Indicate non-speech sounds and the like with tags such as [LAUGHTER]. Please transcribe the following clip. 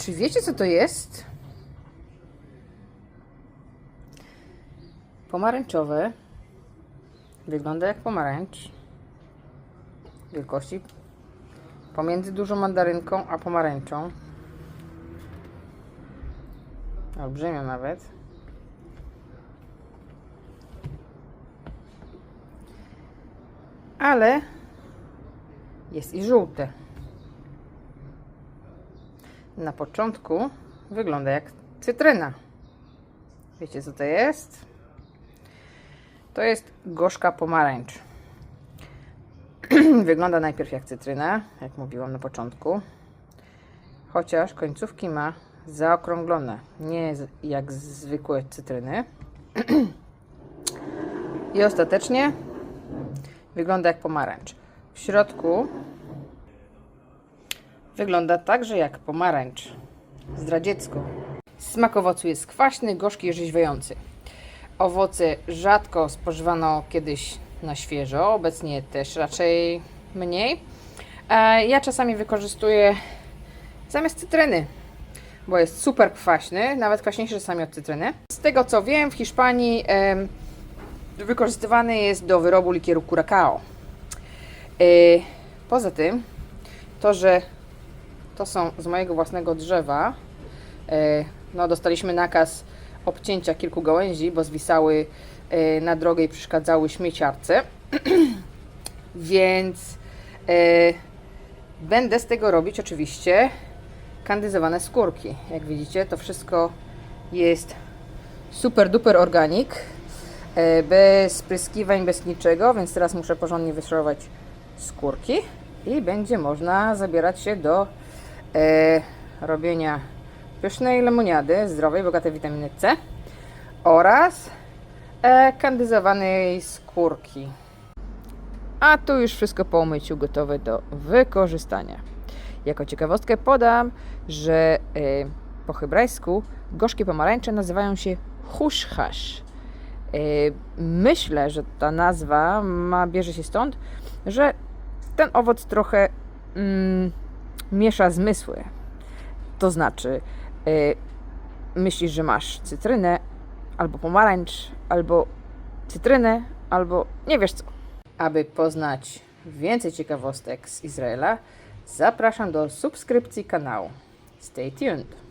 Czy wiecie, co to jest? Pomarańczowe. Wygląda jak pomarańcz. Wielkości pomiędzy dużą mandarynką a pomarańczą. Olbrzymia nawet. Ale jest i żółte. Na początku wygląda jak cytryna. Wiecie co to jest? To jest gorzka pomarańcz. [CLEARS THROAT] wygląda najpierw jak cytryna, jak mówiłam na początku. Chociaż końcówki ma zaokrąglone, nie jak zwykłe cytryny. [CLEARS THROAT] I ostatecznie wygląda jak pomarańcz. W środku wygląda także jak pomarańcz. Zdradziecko. Smak owocu jest kwaśny, gorzki i rzeźwiający. Owoce rzadko spożywano kiedyś na świeżo, obecnie też raczej mniej. E, Ja czasami wykorzystuję zamiast cytryny, bo jest super kwaśny, nawet kwaśniejszy czasami od cytryny. Z tego co wiem, w Hiszpanii wykorzystywany jest do wyrobu likieru curacao. E, Poza tym, to, że to są z mojego własnego drzewa, e, no dostaliśmy nakaz obcięcia kilku gałęzi, bo zwisały e, na drogę i przeszkadzały śmieciarce. [CLEARS THROAT] Więc e, będę z tego robić oczywiście kandyzowane skórki. Jak widzicie, to wszystko jest super duper organik. Bez spryskiwań, bez niczego, więc teraz muszę porządnie wyszorować skórki i będzie można zabierać się do robienia pysznej lemoniady, zdrowej, bogatej w witaminę C oraz e, kandyzowanej skórki. A tu już wszystko po umyciu gotowe do wykorzystania. Jako ciekawostkę podam, że e, po hebrajsku gorzkie pomarańcze nazywają się hushhash. E, myślę, że ta nazwa ma, bierze się stąd, że ten owoc trochę mm, miesza zmysły. To znaczy, y, myślisz, że masz cytrynę, albo pomarańcz, albo cytrynę, albo nie wiesz co. Aby poznać więcej ciekawostek z Izraela, zapraszam do subskrypcji kanału. Stay tuned.